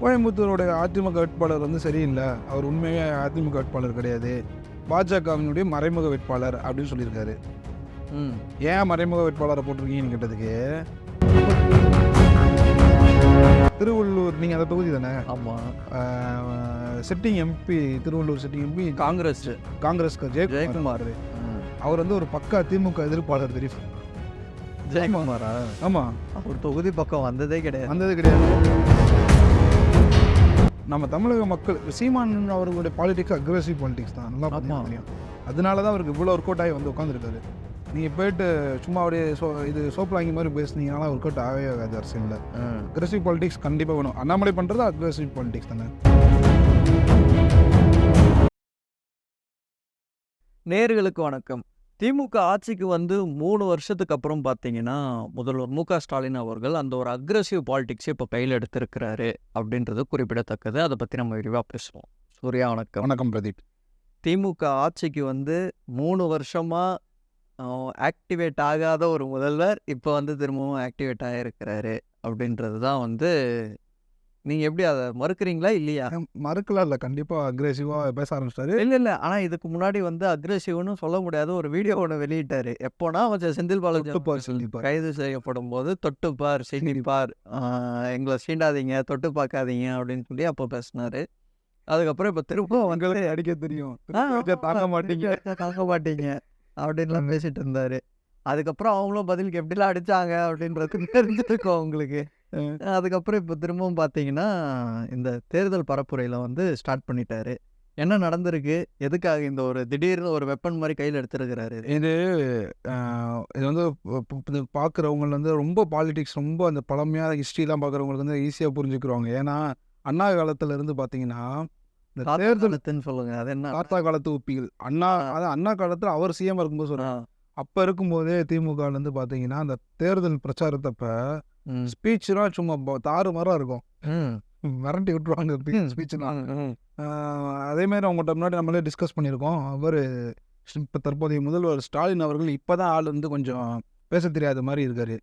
கோயம்புத்தூருடைய அதிமுக வேட்பாளர் வந்து சரியில்லை. அவர் உண்மையாக அதிமுக வேட்பாளர் கிடையாது. பாஜகவினுடைய மறைமுக வேட்பாளர் அப்படின்னு சொல்லியிருக்காரு. ம். ஏன் மறைமுக வேட்பாளரை போட்டிருக்கீங்கன்னு கேட்டதுக்கு? திருவள்ளூர் நீங்கள் அந்த தொகுதி தானே? ஆமாம் sitting MP Tiruvallur sitting MP Congress. Congress Jayakumar. அவர் வந்து ஒரு பக்கா திமுக எதிர்ப்பாளர் தெரியும்? ஜெயக்குமாரா? ஆமாம் அவர் தொகுதி பக்கம் வந்ததே கிடையாது. வந்தது கிடையாது. நம்ம தமிழக மக்கள் சீமான் அவர்களுடைய பாலிடிக்ஸ் அக்ரெசிவ் பாலிடிக்ஸ் தான். நல்லா தெரியும் அதனால தான் அவருக்கு இவ்வளோ ஒர்க் அவுட் ஆகி வந்து உட்காந்துருக்காரு நீங்கள் போயிட்டு சும்மா அப்படியே சோ இது சோப்பு வாங்கி மாதிரி பேசுனீங்கன்னா ஒர்க் அவுட் ஆகவே ஆகாது அரசியலில். அக்ரெசிவ் பாலிடிக்ஸ் கண்டிப்பாக வேணும். அண்ணாமலை பண்ணுறது அக்ரெசிவ் பாலிடிக்ஸ் தானே. நேர்களுக்கு வணக்கம். திமுக ஆட்சிக்கு வந்து மூணு வருஷத்துக்கு அப்புறம் பார்த்தீங்கன்னா முதல்வர் மு க ஸ்டாலின் அவர்கள் அந்த ஒரு அக்ரஸிவ் பாலிடிக்ஸை இப்போ கையில் எடுத்திருக்கிறாரு அப்படின்றது குறிப்பிடத்தக்கது. அதை பற்றி நம்ம விரிவாக பேசுவோம். சூர்யா வணக்கம். வணக்கம் பிரதீப். திமுக ஆட்சிக்கு வந்து மூணு வருஷமாக ஆக்டிவேட் ஆகாத ஒரு முதல்வர் இப்போ வந்து திரும்பவும் ஆக்டிவேட் ஆகிருக்கிறாரு அப்படின்றது தான் வந்து நீங்கள் எப்படி அதை மறுக்கிறீங்களா? இல்லையா? மறுக்கலாம் இல்லை. கண்டிப்பாக அக்ரெசிவாக பேச ஆரம்பிச்சிட்டாரு. இல்லை இல்லை. ஆனால் இதுக்கு முன்னாடி வந்து அக்ரெசிவ்னு சொல்ல முடியாத ஒரு வீடியோ ஒன்று வெளியிட்டாரு. எப்போனா அவன் செந்தில் பாலாஜி. கைது செய்யப்படும் போது தொட்டுப்பார் சிந்திப்பார் ஆஹ், எங்களை சீண்டாதீங்க தொட்டு பார்க்காதீங்க அப்படின்னு சொல்லி அப்போ பேசினாரு. அதுக்கப்புறம் இப்போ திரும்ப வந்து உங்களே அடிக்க தெரியும். தாங்க மாட்டீங்க. தாங்க மாட்டீங்க அப்படின்லாம் பேசிட்டு இருந்தாரு. அதுக்கப்புறம் அவங்களும் பதிலுக்கு எப்படிலாம் அடிச்சாங்க? அப்படின்றது தெரிஞ்சிருக்கும் அவங்களுக்கு. அதுக்கப்புறம் இப்போ திரும்பவும் பார்த்தீங்கன்னா இந்த தேர்தல் பரப்புரையில் வந்து ஸ்டார்ட் பண்ணிட்டாரு. என்ன நடந்திருக்கு? எதுக்காக இந்த ஒரு திடீர்னு ஒரு வெப்பன் மாதிரி கையில் எடுத்துருக்கிறாரு இது? இது வந்து பார்க்குறவங்க வந்து ரொம்ப பாலிடிக்ஸ் ரொம்ப அந்த பழமையான ஹிஸ்ட்ரிலாம் பார்க்குறவங்களுக்கு வந்து ஈஸியாக புரிஞ்சுக்கிறவங்க ஏன்னா அண்ணா காலத்துல இருந்து பார்த்தீங்கன்னா இந்த தேர்தல் சொல்லுங்க. அது என்ன தாத்தா காலத்து உப்பிகள். அண்ணா அதான் அண்ணா காலத்தில் அவர் சிஎம் இருக்கும்போது சொல்கிறேன் ஆ, அப்போ இருக்கும்போதே திமுகலேருந்து பார்த்தீங்கன்னா அந்த தேர்தல் பிரச்சாரத்தப்ப ம், ஸ்பீச்லாம் சும்மா ப- தாறுமாறாக இருக்கும். மிரட்டி விட்டுருவாங்க அதே மாதிரி அவங்கள்ட்ட முன்னாடி நம்மளே டிஸ்கஸ் பண்ணியிருக்கோம். அவர் இப்போ தற்போதைய முதல்வர் ஸ்டாலின் அவர்கள் இப்போ தான் ஆள் வந்து கொஞ்சம் பேச தெரியாத மாதிரி இருக்கார்.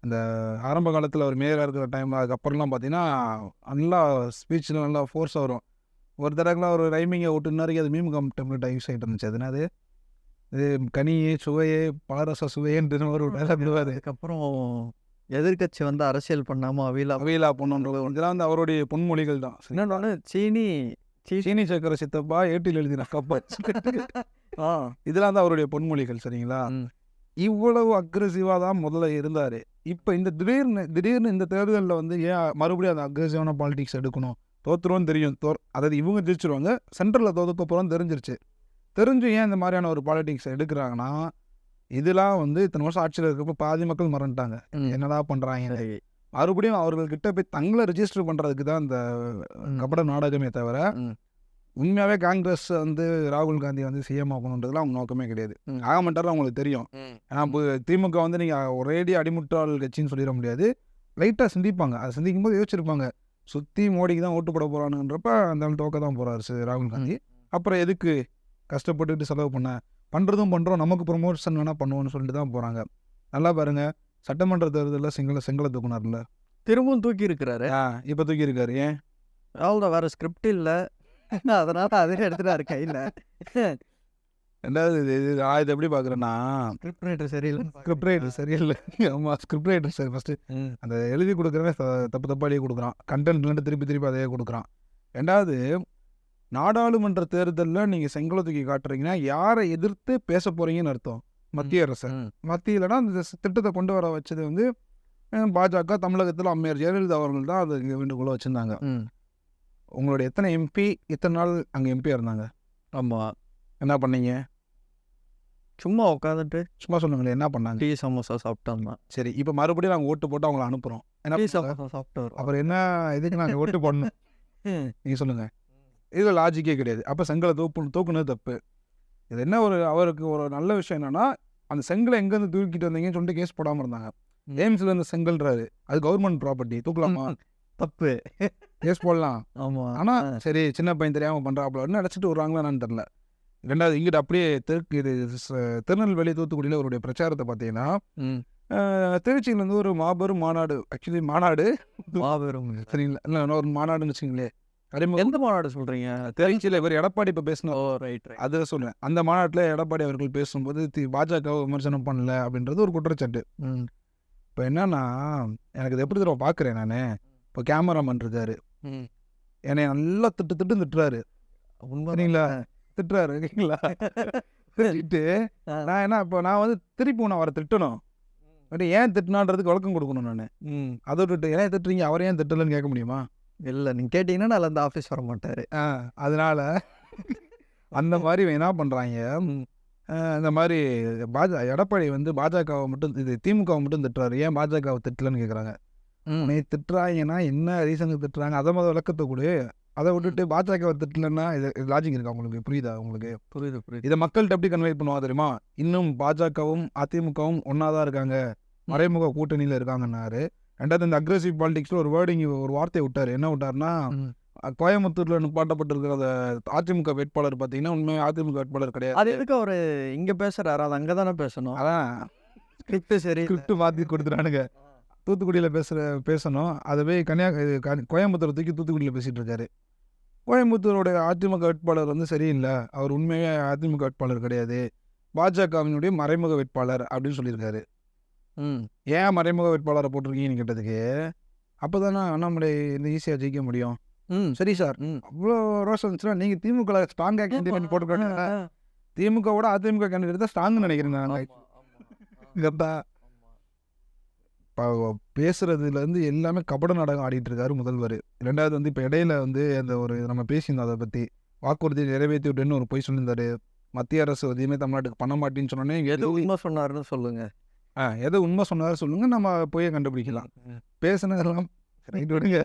அந்த ஆரம்ப காலத்தில் அவர் மேயராக இருக்கிற டைம் அதுக்கப்புறம்லாம் பார்த்தீங்கன்னா நல்லா ஸ்பீச்சில் நல்லா ஃபோர்ஸாக வரும். ஒரு தடவைலாம் ஒரு ரைமிங்கை விட்டுனாருக்கு அது மீம் கம் டெம்ப்ளேட் யூஸ் ஆகிட்டு இருந்துச்சு. அது என்னது? இது கனியே சுவையே பலரச சுவையேன்னு ஒரு டைலாக் விடுவார். அதுக்கப்புறம் எதிர்க்கட்சி வந்து அரசியல் பண்ணாம அவிலா அவையிலா பொண்ணுன்றது இதெல்லாம் வந்து அவருடைய பொன்மொழிகள் தான். என்னன்னு சீனி சீனி சக்கர சித்தப்பா ஏட்டில் எழுதின கப்பா ஆ. இதெல்லாம் தான் அவருடைய பொன்மொழிகள் சரிங்களா. இவ்வளவு அக்ரெசிவாக தான் முதல்ல இருந்தார். இப்போ இந்த திடீர்னு திடீர்னு இந்த தேர்தலில் வந்து ஏன் மறுபடியும் அந்த அக்ரெசிவான பாலிடிக்ஸ் எடுக்கணும்? தோத்துருவோன்னு தெரியும். தோர் அதாவது இவங்க ஜெயிச்சிருவாங்க. சென்ட்ரலில் தோத்தக்கப்புறம் தெரிஞ்சிருச்சு. தெரிஞ்சு ஏன் இந்த மாதிரியான ஒரு பாலிடிக்ஸ் எடுக்கிறாங்கன்னா இதெல்லாம் வந்து இத்தனை வருஷம் ஆட்சியில் இருக்கப்போ பாதி மக்கள் மறந்துட்டாங்க. என்னடா பண்ணுறாங்க மறுபடியும் அவர்கள்கிட்ட போய் தங்களை ரெஜிஸ்டர் பண்ணுறதுக்கு தான் இந்த. கபட நாடகமே தவிர. உண்மையாகவே காங்கிரஸ் வந்து ராகுல் காந்தி வந்து சிஎம் ஆகணுன்றதுலாம் அவங்க நோக்கமே கிடையாது. ஆக மாட்டாரு அவங்களுக்கு தெரியும். ஏன்னா இப்போ திமுக வந்து நீங்கள் ஒரேடி அடிமுட்டாள் கட்சின்னு சொல்லிட முடியாது. லைட்டாக சிந்திப்பாங்க. அதை சிந்திக்கும் போது யோசிச்சிருப்பாங்க. சுற்றி மோடிக்கு தான் ஓட்டு போட போகிறானுன்றப்ப அந்த தோக்க தான் போகிறாரு ராகுல் காந்தி. அப்புறம் எதுக்கு கஷ்டப்பட்டுட்டு செலவு பண்ண? பண்ணுறதும் பண்ணுறோம் நமக்கு ப்ரொமோஷன் வேணால் பண்ணுவோம்னு சொல்லிட்டு தான் போகிறாங்க நல்லா பாருங்க. சட்டமன்ற தேர்தலில் செங்கலை செங்கலை தூக்குனார்ல திரும்பவும் தூக்கி இருக்கிறாரு ஆ இப்போ தூக்கி இருக்காரு ஏன்? அவ்வளோ வேற ஸ்கிரிப்ட் இல்ல. அதனால அதே எடுத்துட்டாரு கையில. ரெண்டாவது இது இது நான் இதை எப்படி பார்க்குறேன்னா ஸ்கிரிப்ட் ரைட்டர் சரியில்லை ஸ்கிரிப்ட் ரைட்டர் சரியில்லை. ஆமாம் ஸ்கிரிப்ட் ரைட்டர் சரி ஃபஸ்ட்டு அந்த எழுதி கொடுக்குறவன் தப்பு தப்பாக எழுதி கொடுக்குறான். கண்டென்ட்லேருந்து திருப்பி திருப்பி அதையே கொடுக்குறான். ரெண்டாவது நாடாளுமன்ற தேர்தலில் நீங்கள் செங்கலை தூக்கி காட்டுறீங்கன்னா யாரை எதிர்த்து பேச போகிறீங்கன்னு அர்த்தம் மத்திய அரசு. மத்தியிலனா அந்த திட்டத்தை கொண்டு வர வச்சது வந்து பாஜக தமிழகத்தில் அம்மையார் ஜெயலலிதா அவர்கள் தான் அது வேண்டுகோளை வச்சுருந்தாங்க. உங்களுடைய எத்தனை எம்பி எத்தனை நாள் அங்கே எம்பியாக இருந்தாங்க? ஆமா. என்ன பண்ணீங்க? சும்மா உட்காந்துட்டு சும்மா சொல்லுங்களேன் என்ன பண்ணாங்க? டீ சமோசா சாப்பிட்டோம்னா சரி இப்போ மறுபடியும் நாங்கள் ஓட்டு போட்டு அவங்கள அனுப்புகிறோம் என்ன டீ? சமோசா சாப்பிட்டு. அப்புறம் என்ன இதுக்கு நாங்கள் ஓட்டு போடணும். நீங்கள் சொல்லுங்கள் இது லாஜிக்கே கிடையாது. அப்போ செங்கலை தூக்கு தூக்குனது தப்பு. இது என்ன ஒரு அவருக்கு ஒரு நல்ல விஷயம் என்னன்னா அந்த செங்கலை எங்கேருந்து தூக்கிட்டு வந்தீங்கன்னு சொல்லிட்டு கேஸ் போடாமல் இருந்தாங்க. எய்ம்ஸில் இருந்த செங்கல்ன்றாரு அது கவர்மெண்ட் ப்ராப்பர்ட்டி தூக்கலாமா? தப்பு. கேஸ் போடலாம். ஆமா. ஆனால். சரி சின்ன பையன் தெரியாமல் பண்ணுறாப்புல அடைச்சிட்டு வருவாங்களா என்னன்னு தெரில ரெண்டாவது இங்கிட்ட அப்படியே தெற்கு இது திருநெல்வேலி தூத்துக்குடியில் அவருடைய பிரச்சாரத்தை பார்த்தீங்கன்னா ம். அஹ், திருச்சியில இருந்து ஒரு மாபெரும் மாநாடு. ஆக்சுவலி மாநாடு. மாபெரும். சரிங்களா இல்லை ஒரு மாநாடுன்னு வச்சுங்களேன் அறிமுக எந்த மாநாடு சொல்றீங்க? திருச்சியில் இவர் எடப்பாடி இப்போ பேசணும் ஓ ரைட் அதை சொல்றேன். அந்த மாநாட்டில் எடப்பாடி அவர்கள் பேசும்போது தி- பாஜகவை விமர்சனம் பண்ணல அப்படின்றது ஒரு குற்றச்சாட்டு. ம். இப்போ என்னன்னா எனக்கு இது எப்படி தடவை பார்க்குறேன் நான்? இப்போ கேமராமேன் இருக்காரு. ம். என்னை நல்லா திட்டு திட்டு திட்டுறாரு. உண்மை சரிங்களா? திட்டுறாரு ஓகேங்களா திட்டு நான் என்ன இப்போ நான் வந்து திருப்பி உன்னை அவரை திட்டணும். பட் ஏன் திட்டினான்றதுக்கு விளக்கம் கொடுக்கணும் நான். ம். அதை விட்டுட்டு ஏன் திட்டுறீங்க? அவரை ஏன் திட்டலன்னு கேட்க முடியுமா? இல்லை நீங்கள் கேட்டிங்கன்னா நான் அந்த ஆஃபீஸ் வர மாட்டார். ஆ அதனால அந்த மாதிரி என்ன பண்ணுறாங்க இந்த மாதிரி பாஜ எடப்பாடி வந்து பாஜகவை மட்டும் இது திமுகவை மட்டும் திட்டுறாரு. ஏன் பாஜகவை திட்டலன்னு கேட்குறாங்க உன்னை திட்டுறாங்கன்னா என்ன ரீசனுக்கு திட்டுறாங்க? அதை முதல் விளக்கத்தை கொடு. அதை விட்டுட்டு பாஜகவை திட்டலன்னா இது லாஜிக் இருக்கா உங்களுக்கு? புரியுதா உங்களுக்கு? புரியுது புரியுது. இதை மக்கள்கிட்ட எப்படி கன்வே பண்ணுவா தெரியுமா? இன்னும் பாஜகவும் அதிமுகவும் ஒன்றா தான் இருக்காங்க மறைமுக கூட்டணியில் இருக்காங்கன்னாரு. ரெண்டாவது இந்த அக்ரெசிவ் பாலிடிக்ஸில் ஒரு வேர்டிங் ஒரு வார்த்தையை விட்டார். என்ன. அஹ், கோயம்புத்தூர்ல நிப்பாட்டப்பட்டிருக்கிற அதிமுக வேட்பாளர் பார்த்தீங்கன்னா உண்மையாக அதிமுக வேட்பாளர் அது கிடையாது எதுக்கு அவர் இங்கே பேசுறாரு? அது அங்கே தானே பேசணும். அதான். ஸ்கிரிப்ட் சரி ஸ்கிரிப்ட் மாற்றி கொடுத்துட்டானுங்க. தூத்துக்குடியில் பேசுகிற பேசணும். அதை போய் கன்னியா கோயம்புத்தூர் தூக்கி தூத்துக்குடியில் பேசிகிட்டு இருக்காரு. கோயம்புத்தூரோட அதிமுக வேட்பாளர் வந்து சரியில்லை. அவர் உண்மையே அதிமுக வேட்பாளர் கிடையாது. பாஜகவினுடைய மறைமுக வேட்பாளர் அப்படின்னு சொல்லியிருக்காரு. ஏன் மறைமுக வேட்பாளரை போட்டிருக்கீங்கன்னு கேட்டதுக்கு அப்போ தானே அண்ணாமலை இந்த ஈஸியாக ஜெயிக்க முடியும்? ம். சரி சார் ம். அவ்வளோ ரோஷம் இருந்துச்சுன்னா நீங்கள் திமுக ஸ்ட்ராங்காக கேண்டிடேட் போட்டுருக்காங்க திமுகவோட அதிமுக கேண்டிடேட் தான் ஸ்ட்ராங்னு நினைக்கிறேன் நான். கரெக்டா? பேசுறதுலேருந்து எல்லாமே கபட நாடகம் ஆடிட்டு இருக்காரு முதல்வர். ரெண்டாவது வந்து இப்போ இடையில வந்து அந்த ஒரு நம்ம பேசியிருந்தோம் அதை பற்றி வாக்குறுதி நிறைவேற்றி விட்டேன்னு ஒரு பொய் சொல்லியிருந்தாரு. மத்திய அரசு எதையுமே தமிழ்நாட்டுக்கு பண்ண மாட்டேன்னு சொன்னோன்னே எது உண்மை சொன்னாருன்னு சொல்லுங்க. ஆ எதை உண்மை சொன்னாரு சொல்லுங்க. நம்ம போய் கண்டுபிடிக்கலாம். பேசுனதெல்லாம் ரைட் விடுங்க.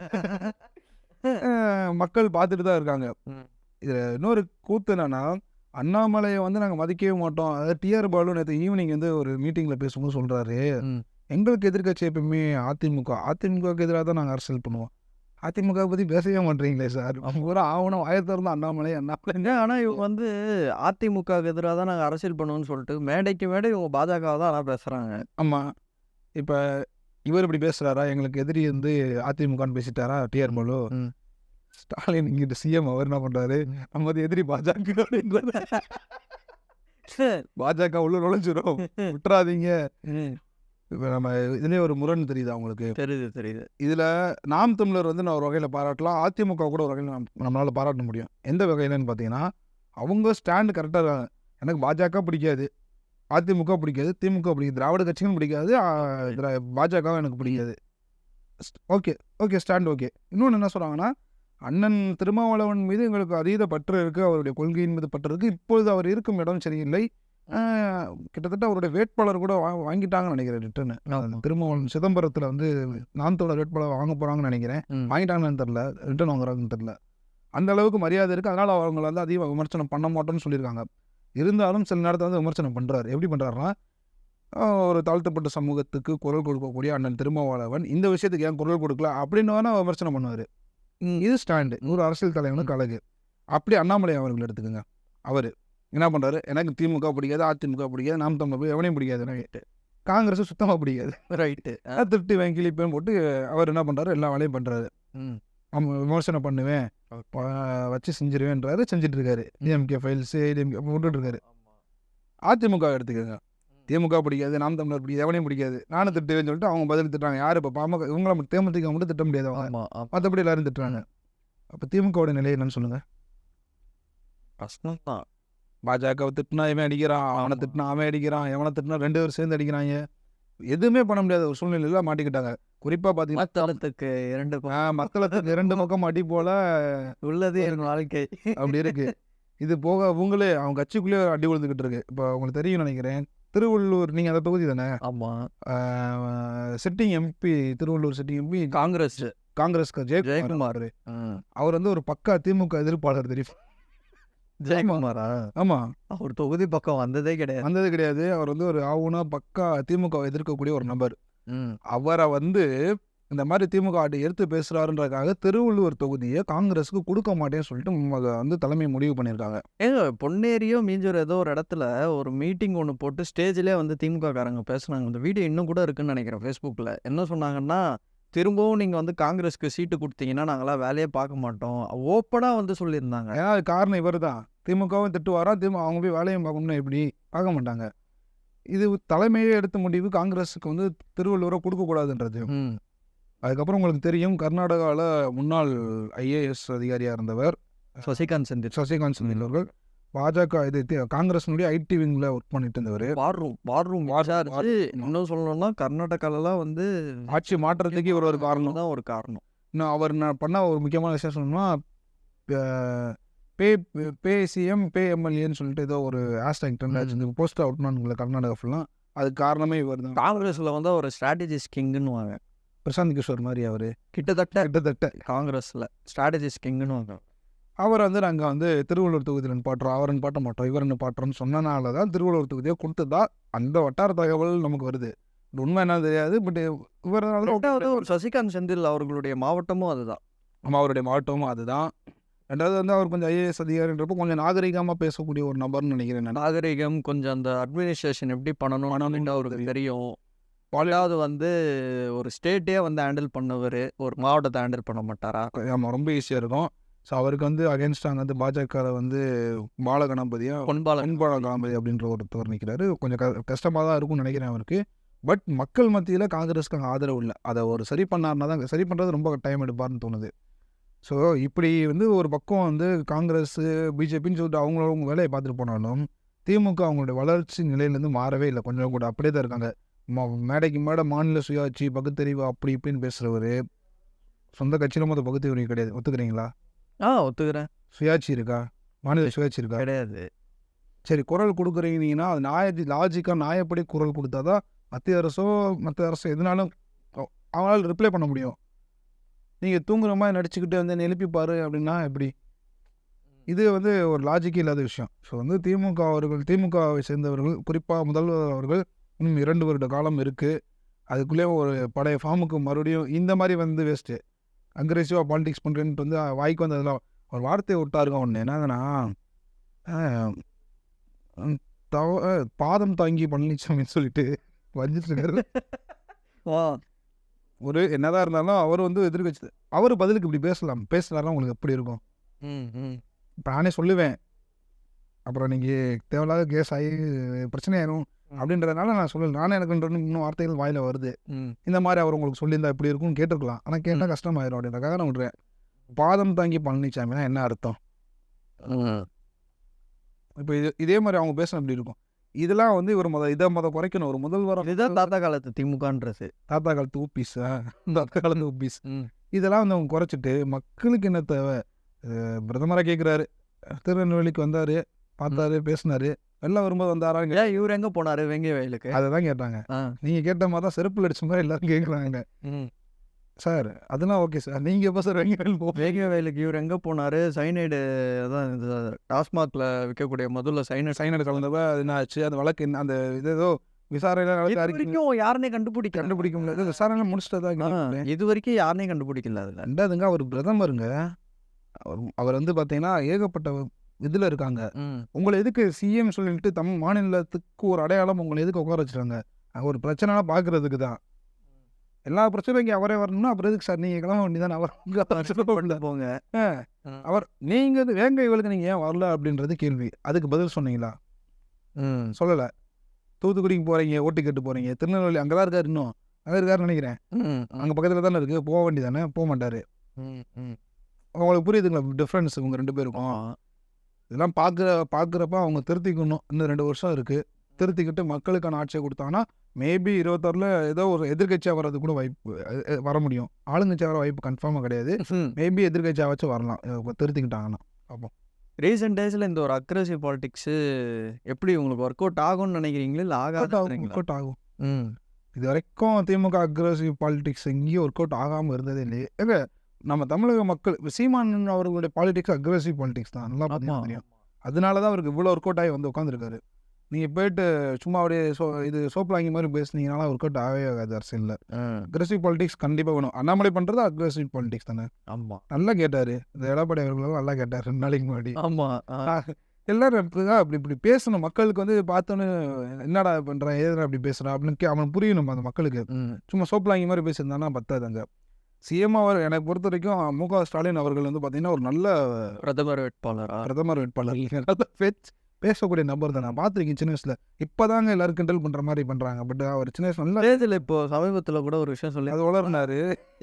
மக்கள் பார்த்துட்டு தான் இருக்காங்க. இதில் இன்னொரு கூத்து என்னன்னா அண்ணாமலையை வந்து நாங்கள் மதிக்கவே மாட்டோம். அதாவது டிஆர் பாலு நேற்று ஈவினிங் வந்து ஒரு மீட்டிங்கில் பேசும்போது சொல்கிறாரு. எங்களுக்கு எதிர்க்கட்சி எப்பவுமே அதிமுக அதிமுகவுக்கு எதிராக தான் நாங்கள் அரசியல் பண்ணுவோம். அதிமுக பற்றி பேசவே மாட்டீங்களே சார். பூரா ஆவணம் ஆயிரத்தி இருந்து அண்ணாமலை அண்ணாமலை ஆனால் இவங்க வந்து அதிமுகவுக்கு எதிராக தான் நாங்கள் அரசியல் பண்ணுவோம்னு சொல்லிட்டு மேடைக்கு மேடை இவங்க பாஜக தான் ஆனால் பேசுகிறாங்க ஆமாம் இப்போ இவர் இப்படி பேசுகிறாரா எங்களுக்கு எதிரி வந்து அதிமுகன்னு பேசிட்டாரா? டிஆர் பாலு ம். ஸ்டாலின் இங்கிட்ட சிஎம் அவர் என்ன பண்ணுறாரு நமது எதிரி பாஜக அப்படின்றது பாஜக உள்ள நுழைஞ்சிரும். விட்டுறாதீங்க. இப்போ நம்ம இதுலேயே ஒரு முரண் தெரியுது அவங்களுக்கு தெரியுது தெரியுது. இதில் நாம் தமிழர் வந்து நான் ஒரு வகையில் பாராட்டலாம் அதிமுக கூட ஒரு வகையில் நம்மளால் பாராட்ட முடியும். எந்த வகையிலன்னு பார்த்தீங்கன்னா அவங்க ஸ்டாண்டு கரெக்டாக இருக்காங்க. எனக்கு பாஜக பிடிக்காது அதிமுக பிடிக்காது திமுக பிடிக்காது திராவிட கட்சிகளும் பிடிக்காது பாஜகவும் எனக்கு பிடிக்காது. ஓகே ஓகே ஸ்டாண்ட் ஓகே இன்னொன்று என்ன சொல்கிறாங்கன்னா அண்ணன் திருமாவளவன் மீது எங்களுக்கு அதீத பற்று இருக்குது அவருடைய கொள்கையின் மீது பற்று இருக்குது இப்பொழுது அவர் இருக்கும் இடம் சரியில்லை. கிட்டத்தட்ட அவருடைய வேட்பாளர் கூட வாங்கிட்டாங்கன்னு நினைக்கிறேன் ரிட்டர்னு. திருமாவளவன் சிதம்பரத்தில் வந்து நாம் தோழர் வேட்பாளர் வாங்க போகிறாங்கன்னு நினைக்கிறேன். வாங்கிட்டாங்கன்னு தெரில ரிட்டர்ன் வாங்குறாங்கன்னு தெரில அந்த அளவுக்கு மரியாதை இருக்குது அதனால் அவங்கள வந்து அதிக விமர்சனம் பண்ண மாட்டோம்னு சொல்லியிருக்காங்க. இருந்தாலும் சில நேரத்தில் வந்து விமர்சனம் பண்ணுறாரு எப்படி பண்ணுறாருன்னா ஒரு தாழ்த்தப்பட்ட சமூகத்துக்கு குரல் கொடுக்கக்கூடிய அண்ணன் திருமாவளவன் இந்த விஷயத்துக்கு ஏன் குரல் கொடுக்கல? அப்படின்னு வேணால் விமர்சனம் பண்ணுவார். இது ஸ்டாண்டு ஒரு அரசியல் தலைவனுக்கு அழகு அப்படி அண்ணாமலை அவர்கள் எடுத்துக்கோங்க. அவர். என்ன பண்ணுறாரு எனக்கு திமுக பிடிக்காது அதிமுக பிடிக்காது நாம் தமிழ் போய் எவனையும் பிடிக்காது எனக்கு காங்கிரஸ் சுத்தமாக பிடிக்காது ரைட்டு திருட்டு வாங்கி கிளிப்பேன்னு போட்டு அவர் என்ன பண்ணுறாரு எல்லா வேலையும் பண்ணுறாரு ம். நம்ம விமர்சனம் பண்ணுவேன். வச்சு செஞ்சிருவேன்றாரு செஞ்சுட்டு இருக்காரு டிஎம்கே ஃபைல்ஸ் ஏடிஎம்கே போட்டுட்டு இருக்காரு அதிமுக எடுத்துக்கோங்க. திமுக பிடிக்காது நாம் தமிழர் பிடிக்காது எவனையும் பிடிக்காது. நானும் திட்டுவேன்னு சொல்லிட்டு அவங்க பதில் திட்டுறாங்க. யார் இப்போ? பாமக இவங்கள தேமுதிக மட்டும் திட்ட முடியாது மற்றபடி எல்லாரும் திட்டுறாங்க. அப்போ திமுகவோட நிலை என்னன்னு சொல்லுங்க. கஷ்டம் தான். பாஜகவை திட்டினா இவன் அடிக்கிறான் அவனை திட்டினா அவன் அடிக்கிறான் எவனை திட்டினா ரெண்டு பேரும் சேர்ந்து அடிக்கிறாங்க. எதுவுமே பண்ண முடியாத ஒரு சூழ்நிலையில மாட்டிக்கிட்டாங்க. குறிப்பாக பார்த்தீங்கன்னா மத்தளத்துக்கு இரண்டு மக்களுக்கு இரண்டு பக்கம் அடி போல உள்ளது என் வாழ்க்கை. அப்படி இருக்கு. இது போக அவங்களே அவங்க கட்சிக்குள்ளேயே அடி விழுந்துகிட்டு இருக்கு. இப்போ உங்களுக்கு தெரியும் நினைக்கிறேன். திருவள்ளூர் நீங்கள் அந்த தொகுதி தானே? ஆமாம் sitting MP Tiruvallur sitting MP Congress. Congress Jayakumar. அவர் வந்து ஒரு பக்கா திமுக எதிர்ப்பாளர் தெரியும்? ஜெயக்குமாரா? ஆமாம் அவர் தொகுதி பக்கம் வந்ததே கிடையாது. வந்தது கிடையாது. அவர் வந்து ஒரு ஆவுனா பக்கா திமுக எதிர்க்கக்கூடிய ஒரு நபர். ம். அவரை வந்து இந்த மாதிரி திமுக ஆட்டு எடுத்து பேசுறாருன்றதுக்காக திருவள்ளுவர் தொகுதியை காங்கிரஸுக்கு கொடுக்க மாட்டேன்னு சொல்லிட்டு வந்து தலைமை முடிவு பண்ணியிருக்காங்க. ஏங்க பொன்னேரியோ மீஞ்சூர் ஏதோ ஒரு இடத்துல ஒரு மீட்டிங் ஒன்று போட்டு ஸ்டேஜ்லேயே வந்து திமுக காரங்க பேசுனாங்க அந்த வீடியோ இன்னும் கூட இருக்குன்னு நினைக்கிறேன் ஃபேஸ்புக்கில் என்ன சொன்னாங்கன்னா திரும்பவும் நீங்கள் வந்து காங்கிரஸ்க்கு சீட்டு கொடுத்தீங்கன்னா நாங்களாம் வேலையே பார்க்க மாட்டோம். ஓப்பனாக வந்து சொல்லியிருந்தாங்க. ஏன்னா காரணம் இவர் தான் திமுகவும் திட்டுவாரா? திமுக அவங்க போய் வேலையும் பார்க்கணும்னா எப்படி? பார்க்க மாட்டாங்க. இது தலைமையே எடுத்த முடிவு காங்கிரஸுக்கு வந்து திருவள்ளுவரை கொடுக்கக்கூடாதுன்றது அதுக்கப்புறம் உங்களுக்கு தெரியும் கர்நாடகாவில் முன்னாள் ஐஏஎஸ் அதிகாரியாக இருந்தவர் சசிகாந்த் செந்தில். சசிகாந்த் செந்தில் அவர்கள் பாஜக இது காங்கிரஸினுடைய ஐடி விங்கில் ஒர்க் பண்ணிட்டு இருந்தவர். War room war room War- விசாரிச்சு war- இன்னும் சொல்லணும்னா கர்நாடகாலலாம் வந்து ஆட்சி மாற்றத்துக்கு இவர் ஒரு காரணம். தான் ஒரு காரணம். இன்னும் அவர் நான் பண்ண ஒரு முக்கியமான விஷயம் சொல்லணும்னா பே பே சிஎம் பே எம்எல்ஏன்னு சொல்லிட்டு ஏதோ ஒரு ஹேஷ்டாக் ட்ரெண்ட் ஆச்சு போஸ்ட் அவுட்னானுங்கள கர்நாடகா ஃபுல்லாக அதுக்கு காரணமே இவர் தான் காங்கிரஸில் வந்து ஒரு ஸ்ட்ராட்டஜிஸ் கிங்குன்னு வாங்க பிரசாந்த் கிஷோர் மாதிரி அவர். கிட்டத்தட்ட கிட்டத்தட்ட. காங்கிரஸில் ஸ்ட்ராட்டஜிஸ் கிங்குன்னு வாங்க அவர் வந்து நாங்கள் வந்து திருவள்ளூர் தொகுதியில் நிப்பாட்டுறோம் அவர் நிப்பாட்ட மாட்டோம் இவர் நிப்பாட்டுறோம்னு சொன்னனால தான் திருவள்ளூர் தொகுதியை கொடுத்ததா அந்த வட்டார தகவல் நமக்கு வருது. உண்மை என்ன தெரியாது பட் இவர் சசிகாந்த் செந்தில் அவர்களுடைய மாவட்டமும் அதுதான். அவருடைய மாவட்டமும் அதுதான். ரெண்டாவது வந்து அவர் கொஞ்சம் ஐஏஎஸ் அதிகாரின்றப்போ கொஞ்சம் நாகரிகமாக பேசக்கூடிய ஒரு நபர்னு நினைக்கிறேன் நான். நாகரிகம் கொஞ்சம் அந்த அட்மினிஸ்ட்ரேஷன் எப்படி பண்ணணும் அப்படின்னு அவருக்கு தெரியும். பாலாவது வந்து ஒரு ஸ்டேட்டே வந்து ஹேண்டில் பண்ணவர் ஒரு மாவட்டத்தை ஹேண்டில் பண்ண மாட்டாரா? ஆமாம் ரொம்ப ஈஸியாக இருக்கும். ஸோ அவருக்கு வந்து அகேன்ஸ்டாக வந்து பாஜக வந்து பாலகணபதியாக பொன்பாலன் பொன்பால கணபதி. அப்படின்ற ஒருத்தவர் நிற்கிறாரு கொஞ்சம் க கஷ்டமாக தான் இருக்கும்னு நினைக்கிறேன் அவருக்கு. பட் மக்கள் மத்தியில் காங்கிரஸ்க்கு அங்கே ஆதரவு இல்லை. அதை ஒரு சரி பண்ணார்னா தான் சரி பண்ணுறது ரொம்ப டைம் எடுப்பார்னு தோணுது. ஸோ இப்படி வந்து ஒரு பக்கம் வந்து காங்கிரஸ் பிஜேபின்னு சொல்லிட்டு அவங்களோட அவங்க வேலையை பார்த்துட்டு போனாலும் திமுக அவங்களுடைய வளர்ச்சி நிலையிலேருந்து மாறவே இல்லை. கொஞ்சம் கூட அப்படியே தான் இருக்காங்க. ம- மேடைக்கு மேடை மாநில சுயாட்சி பகுத்தறிவு அப்படி இப்படின்னு பேசுகிறவர் சொந்த கட்சியில் மொத்த பகுத்தறிவு கிடையாது. ஒத்துக்கிறீங்களா? ஆ ஒத்துக்கிறேன். சுயாட்சி இருக்கா? மாநில சுயாட்சி இருக்கா? கிடையாது. சரி குரல் கொடுக்குறீங்கன்னா அது நியாய லாஜிக்காக நியாயப்படி குரல் கொடுத்தா தான் மத்திய அரசோ மற்ற அரசோ எதுனாலும் அவ- அவங்களால ரிப்ளை பண்ண முடியும். நீங்கள் தூங்குற மாதிரி நடிச்சுக்கிட்டு வந்து என்னை எழுப்பிப்பாரு அப்படின்னா எப்படி? இது வந்து ஒரு லாஜிக்கே இல்லாத விஷயம். ஸோ வந்து திமுக அவர்கள் திமுகவை சேர்ந்தவர்கள் குறிப்பாக முதல்வர் அவர்கள் இன்னும் இரண்டு வருட காலம் இருக்குது அதுக்குள்ளே ஒரு பழைய ஃபார்முக்கு மறுபடியும் இந்த மாதிரி வந்து வேஸ்ட்டு அக்ரெசிவாக பாலிடிக்ஸ் பண்ணுறேன்ட்டு வந்து வாய்க்கு வந்து அதெல்லாம் ஒரு வார்த்தையை விட்டாருங்க ஒன்று என்னதுன்னா தவ பாதம் தாங்கி பழனிசாமின்னு சொல்லிட்டு வந்துட்டு இருக்காரு. ஒரு என்னதான் இருந்தாலும் அவர் வந்து எதிர்கட்சி அவர் பதிலுக்கு இப்படி பேசலாம் பேசலாம்னா உங்களுக்கு எப்படி இருக்கும்? ம் ம். இப்போ நானே சொல்லுவேன். அப்புறம் நீங்கள் தேவையில்லாத கேஸ் ஆகி பிரச்சனை ஆயிரும் அப்படின்றதுனால நான் சொல்லல. நானே எனக்கு இன்னும் வார்த்தைகள் வாயில் வருது. இந்த மாதிரி அவர் உங்களுக்கு சொல்லியிருந்தா எப்படி இருக்கும்னு கேட்டிருக்கலாம். ஆனால் கேட்டால் கஷ்டமாயிரும் அப்படின்றக்காக நான் விட்றேன் பாதம் தாங்கி பழனிசாமினா என்ன அர்த்தம்? இப்போ இது இதே மாதிரி அவங்க பேசின எப்படி இருக்கும்? இதெல்லாம் வந்து இவர் முத இதை முத குறைக்கணும். ஒரு முதல்வர் இதுதான் தாத்தா காலத்து திமுகன்றது. தாத்தா காலத்து ஊப்பீஸ் தாத்தா காலத்து ஊப்பீஸ் ம். இதெல்லாம் வந்து அவங்க குறைச்சிட்டு மக்களுக்கு என்ன தேவை? அஹ் பிரதமரை கேட்குறாரு திருநெல்வேலிக்கு வந்தார் பார்த்தாரு பேசினாரு. வெளில வரும்போது வந்தாராங்க ஏன் இவர் எங்க போனாரு? வெங்கை வயலுக்கு. அதை தான் கேட்டாங்க நீங்கள் கேட்ட மாதிரி தான் செருப்பு அடிச்ச மாதிரி எல்லாரும் கேட்குறாங்க சார் அதெல்லாம் ஓகே சார். நீங்கள் எப்போ சார் வெங்க போ வேக வயலுக்கு இவர் எங்க போனாரு? சைனைடு அதான் இந்த டாஸ்மாக்ல விற்கக்கூடிய முதல்ல சைனைடு சைனடு கலந்தப்ப அது என்ன ஆச்சு? அந்த வழக்கு என்ன அந்த இது ஏதோ விசாரணை வரைக்கும் யாருனே கண்டுபிடிக்க கண்டுபிடிக்க முடியாது விசாரணை முடிச்சுட்டு தான் இது வரைக்கும் யாருனே கண்டுபிடிக்கல அதுல. ரெண்டாவதுங்க அவர் பிரதமருங்க. அவர் அவர் வந்து பார்த்தீங்கன்னா ஏகப்பட்ட இதில் இருக்காங்க. உங்களை எதுக்கு சிஎம் சொல்லிட்டு தம் மாநிலத்துக்கு ஒரு அடையாளம் உங்களை எதுக்கு உட்கார வச்சுருக்காங்க ஒரு பிரச்சனைனா பார்க்கறதுக்கு தான் எல்லா பிரச்சனைக்கும் அவரே வரணும்னா அப்புறம் எதுக்கு சார்? நீங்கள் கிளம்ப வேண்டியதான் அவர் உங்க பிரச்சனை பண்ணல. போங்க. அவர் நீங்கள் இது வேங்க இவளுக்கு நீங்கள் ஏன் வரல அப்படின்றது கேள்வி. அதுக்கு பதில் சொன்னீங்களா? ம். சொல்லலை. தூத்துக்குடிக்கு போகிறீங்க ஓட்டு கேட்டு போகிறீங்க திருநெல்வேலி அங்கே தான் இருக்காரு இன்னும். அங்கே இருக்காருன்னு நினைக்கிறேன். ம் அங்கே பக்கத்தில் தானே இருக்குது போக வேண்டியதானே போக மாட்டார். ம் ம். உங்களுக்கு புரியுதுங்களா? டிஃப்ரென்ஸ் உங்கள் ரெண்டு பேருக்கும். இதெல்லாம் பார்க்குற பார்க்குறப்ப அவங்க திருத்திக்கணும். இன்னும் ரெண்டு வருஷம் இருக்குது திருத்திக்கிட்டு மக்களுக்கான ஆட்சியை கொடுத்தாங்கன்னா மேபி இருபத்தாறில் ஏதோ ஒரு எதிர்கட்சியாக வர்றது கூட வாய்ப்பு வர முடியும். ஆளுங்கட்சியாக வர வாய்ப்பு கன்ஃபார்மாக கிடையாது. மேபி எதிர்கட்சியாக வச்சு வரலாம். அஹ், திருத்திக்கிட்டாங்கன்னா. ரீசெண்ட் டேஸ்ல இந்த ஒரு அக்ரஸிவ் பாலிடிக்ஸ் எப்படி உங்களுக்கு ஒர்க் அவுட் ஆகும்னு நினைக்கிறீங்களா? இல்லை ஆகாது ஒர்க் அவுட் ஆகும். ம். இது வரைக்கும் திமுக அக்ரஸிவ் பாலிடிக்ஸ் எங்கேயும் ஒர்க் அவுட் ஆகாமல் இருந்ததே இல்லையே. ஏங்க நம்ம தமிழக மக்கள் சீமான் அவர்களுடைய பாலிடிக்ஸ் அக்ரஸிவ் பாலிடிக்ஸ் தான். நல்லா தெரியும் அதனால தான் அவருக்கு இவ்வளோ ஒர்க் அவுட் ஆகி வந்து உட்காந்துருக்காரு நீங்கள் போயிட்டு சும்மா அப்படியே சோ இது சோப்பு வாங்கி மாதிரி பேசுனீங்கனால ஒர்க் அவுட் ஆகவே ஆகாது அரசியலில் அக்ரெசிவ் பாலிடிக்ஸ் கண்டிப்பாக வேணும். அண்ணாமலை பண்ணுறது அக்ரெசிவ் பாலிடிக்ஸ் தானே? ஆமா. நல்லா கேட்டார். இந்த எடப்பாடி அவர்களும் நல்லா கேட்டார் ரெண்டு நாளைக்கு முன்னாடி. ஆமா ஆ, எல்லாரும் அப்படி இப்படி பேசணும். மக்களுக்கு வந்து பார்த்தோன்னு என்னடா பண்ணுறான் ஏதுடா அப்படி பேசுகிறான் அப்படின்னு அவனுக்கு புரியணும் அந்த மக்களுக்கு. சும்மா சோப்பு வாங்கி மாதிரி பேசியிருந்தானா பத்தாது அங்கே. சிஎம் அவர் எனக்கு பொறுத்த வரைக்கும் மு க ஸ்டாலின் அவர்கள் வந்து பார்த்தீங்கன்னா ஒரு நல்ல பிரதமர் வேட்பாளரா? பிரதமர் வேட்பாளர் பேச்சு பேசக்கூடிய நபர் தான். நான் பார்த்துருக்கேன் சின்ன வயசில். இப்போதாங்க எல்லாரும் கிண்டல் பண்ணுற மாதிரி பண்ணுறாங்க பட் அவர் சின்ன வயசுல நல்லா தேர்தல் இப்போ சமீபத்துல கூட ஒரு விஷயம் சொல்லி அது வளர்னாரு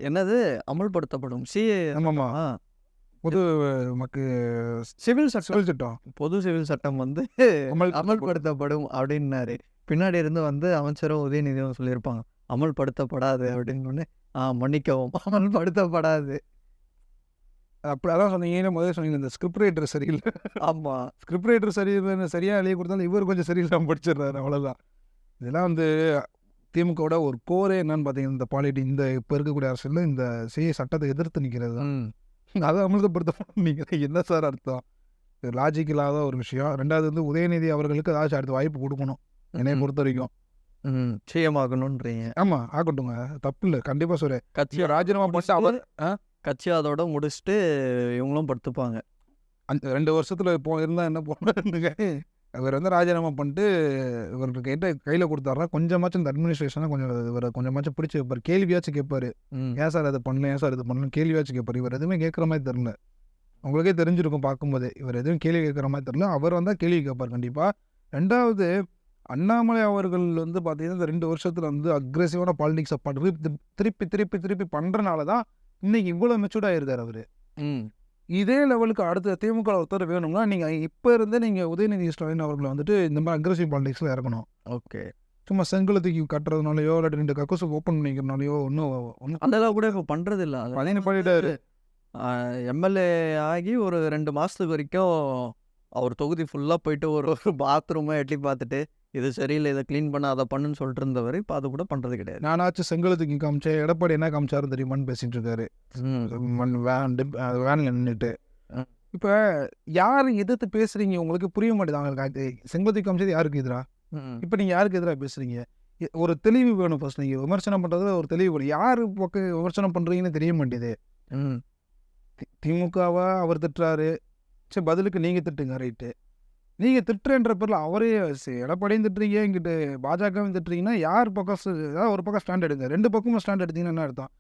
என்னது? அமல்படுத்தப்படும். சிஏ ஆமாம்மா பொது மக்கு சிவில் சட்டம். சட்டம். பொது சிவில் சட்டம் வந்து அமல் அமல்படுத்தப்படும் அப்படின்னாரு. பின்னாடி இருந்து வந்து அமைச்சரும் உதயநிதியும் சொல்லியிருப்பாங்க. அமல்படுத்தப்படாது அப்படின்னு ஆ மன்னிக்கவும். அமல்படுத்தப்படாது. அப்படி அதான் சொன்னீங்க முதல்ல சொன்னீங்க இந்த ஸ்கிரிப்ட் ரைட்டர் சரியில்லை. ஆமா. ஸ்கிரிப்ட் ரைட்டர் சரியில்லைன்னு சரியாக எழுதி கொடுத்தாலும் இவர் கொஞ்சம் சரியில்லாமல் படிச்சிடுறாரு அவ்வளோதான் இதெல்லாம் வந்து திமுகவோட ஒரு கோரே என்னன்னு பார்த்தீங்கன்னா இந்த பாலிட்டி இந்த இப்போ இருக்கக்கூடிய அரசியலில் இந்த செய்ய சட்டத்தை எதிர்த்து நிற்கிறது தான். அதை அமிர்தப்படுத்த நீங்கள் என்ன சார் அர்த்தம்? இது லாஜிக் இல்லாத ஒரு விஷயம். ரெண்டாவது வந்து உதயநிதி அவர்களுக்கு ஏதாச்சும் அடுத்த வாய்ப்பு கொடுக்கணும். என்னை. பொறுத்த வரைக்கும் ம். சிஎமாகணுன்றீங்க ஆமாம் ஆகட்டுங்க தப்பு இல்லை. கண்டிப்பாக சொல்கிறேன் கட்சி ராஜினாமா பண்ணிட்டு அவர் ஆ? கட்சி அதோட முடிச்சுட்டு இவங்களும் படுத்துப்பாங்க. அந்த ரெண்டு வருஷத்தில் இப்போ இருந்தால் என்ன போனாருங்க இவர் வந்து ராஜினாமா பண்ணிட்டு இவருக்கு கிட்ட கையில் கொடுத்தாருனா கொஞ்சமாச்சும் இந்த அட்மினிஸ்ட்ரேஷனை கொஞ்சம் இவரை கொஞ்சமாச்சும் பிடிச்சி வைப்பார் கேள்வியாச்சும் கேட்பாரு ஏன் சார் அதை பண்ணல? ஏன் சார் இது பண்ணல கேள்வியாச்சும் கேட்பார் இவர் எதுவுமே கேட்குற மாதிரி தெரில உங்களுக்கே தெரிஞ்சிருக்கும் பார்க்கும்போதே. இவர் எதுவும் கேள்வி கேட்குற மாதிரி தெரில அவர் வந்தால் கேள்வி கேட்பார் கண்டிப்பாக ரெண்டாவது அண்ணாமலை அவர்கள் வந்து பார்த்தீங்கன்னா இந்த ரெண்டு வருஷத்தில் வந்து அக்ரெசிவான பாலிடிக்ஸை பண்ணுறது திருப்பி திருப்பி திருப்பி பண்ணுறனால தான் இன்னைக்கு இவ்வளோ மெச்சூர்ட் ஆயிருந்தார் அவர். ம். இதே லெவலுக்கு அடுத்த திமுக ஒருத்தர் வேணும்னா நீங்கள் இப்போ இருந்தே நீங்கள் உதயநிதி ஸ்டாலின் அவர்களை வந்துட்டு இந்த மாதிரி அக்ரெசிவ் பாலிடிக்ஸில் இறக்கணும். ஓகே. சும்மா செங்கலை தூக்கி கட்டுறதுனாலயோ இல்லாட்டி ரெண்டு கக்கூசு ஓப்பன் பண்ணிக்கிறனாலயோ ஒன்றும் ஒன்றும் அதெல்லாம் கூட இப்போ பண்றது இல்ல அது பதினு பண்ணிட்டாரு எம்எல்ஏ ஆகி ஒரு ரெண்டு மாசத்துக்கு வரைக்கும் அவர் தொகுதி ஃபுல்லா போயிட்டு ஒரு ஒரு பாத்ரூமை எட்டி பார்த்துட்டு இது சரியில்லை இதை க்ளீன் பண்ண அதை பண்ணுன்னு சொல்லிட்டு இருந்தவர் இப்போ அது கூட பண்றது கிடையாது. நானாச்சும் செங்கலை தூக்கி காமிச்சேன். எடப்பாடி என்ன காமிச்சாரு தெரியுமான்னு பேசிட்டு இருக்காரு. ம், மண் வேன் வேனில் நின்றுட்டு. இப்போ யார் எதிர்த்து பேசுறீங்க? உங்களுக்கு புரிய மாட்டேது அவங்களுக்கு செங்கலை தூக்கி காமிச்சது யாருக்கு எதிரா? இப்போ நீங்கள் யாருக்கு எதிராக பேசுறீங்க? எ- ஒரு தெளிவு வேணும் ஃபர்ஸ்ட் நீங்கள் விமர்சனம் பண்ணுறதுல ஒரு தெளிவு வேணும். யார் பக்கம் விமர்சனம் பண்ணுறீங்கன்னு தெரிய மாட்டேது திமுகவா? அவர் திட்டுறாரு. சரி பதிலுக்கு நீங்கள் திட்டுங்க ரைட்டு நீங்கள் திட்டுறன்ற பேரில் அவரே எடப்பாடியும் திட்டுறீங்க இங்கிட்டு பாஜகவும் திட்டுறீங்கன்னா யார் பக்கம் ஏதாவது ஒரு பக்கம் ஸ்டாண்ட் எடுங்க. ரெண்டு பக்கமும் ஸ்டாண்ட் எடுத்தீங்கன்னா என்ன அர்த்தம்?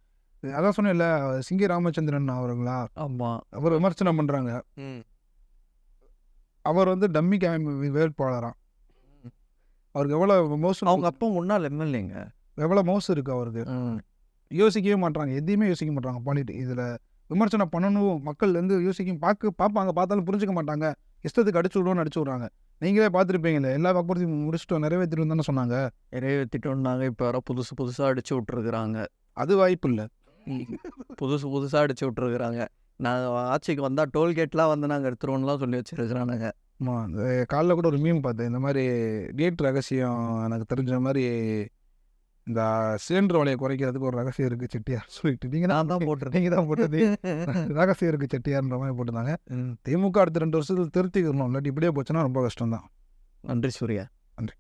அதான் சொன்னேன்ல சிங்கி ராமச்சந்திரன் அவர்களா ஆமா. அவர் விமர்சனம் பண்ணுறாங்க ம், அவர் வந்து டம்மி கேம் வேட்பாளராம். அவருக்கு எவ்வளோ மோசம் அவங்க அப்பா முன்னாள் எம்எல்ஏங்க. எவ்வளோ மோசம் இருக்குது அவருக்கு. யோசிக்கவே மாட்றாங்க. எதையுமே யோசிக்க மாட்றாங்க. பாலிட்டி இதில் விமர்சனம் பண்ணணும் மக்கள் வந்து யோசிக்க பார்க்க பார்ப்பாங்க பார்த்தாலும் புரிஞ்சுக்க மாட்டாங்க. இஷ்டத்துக்கு அடிச்சு விடுவோம்னு அடிச்சு விட்றாங்க. நீங்களே பார்த்துருப்பீங்களே எல்லா பக்கத்தையும் முடிச்சுட்டோம் நிறைவேற்றிடும் தானே சொன்னாங்க? நிறைவேற்றிட்டோம்னாங்க இப்போ வர புதுசு புதுசாக அடிச்சு விட்ருக்குறாங்க அது வாய்ப்பு இல்லை. புதுசு புதுசாக அடிச்சு விட்ருக்குறாங்க நான் ஆட்சிக்கு வந்தால் டோல்கேட்லாம் வந்து நாங்கள் எடுத்துருவோம்லாம் சொல்லி வச்சிருக்கிறானுங்க. ஆமாம் காலைல கூட ஒரு மீம் பார்த்தேன். இந்த மாதிரி டேட் ரகசியம் எனக்கு தெரிஞ்ச மாதிரி இந்த சிலிண்டர் வலையை குறைக்கிறதுக்கு ஒரு ரகசியம் இருக்குது செட்டியார். சொல்லிட்டு. நீங்கள் நான் தான் போட்டிருக்கேன் நீங்கள் தான் போட்டது. ரகசியம் இருக்குது செட்டியார்ன்ற மாதிரி போட்டிருந்தாங்க. திமுக அடுத்த ரெண்டு வருஷத்துல திருத்திக்கணும் இல்லாட்டி இப்படியே போச்சுன்னா ரொம்ப கஷ்டம் தான் நன்றி சூர்யா. நன்றி.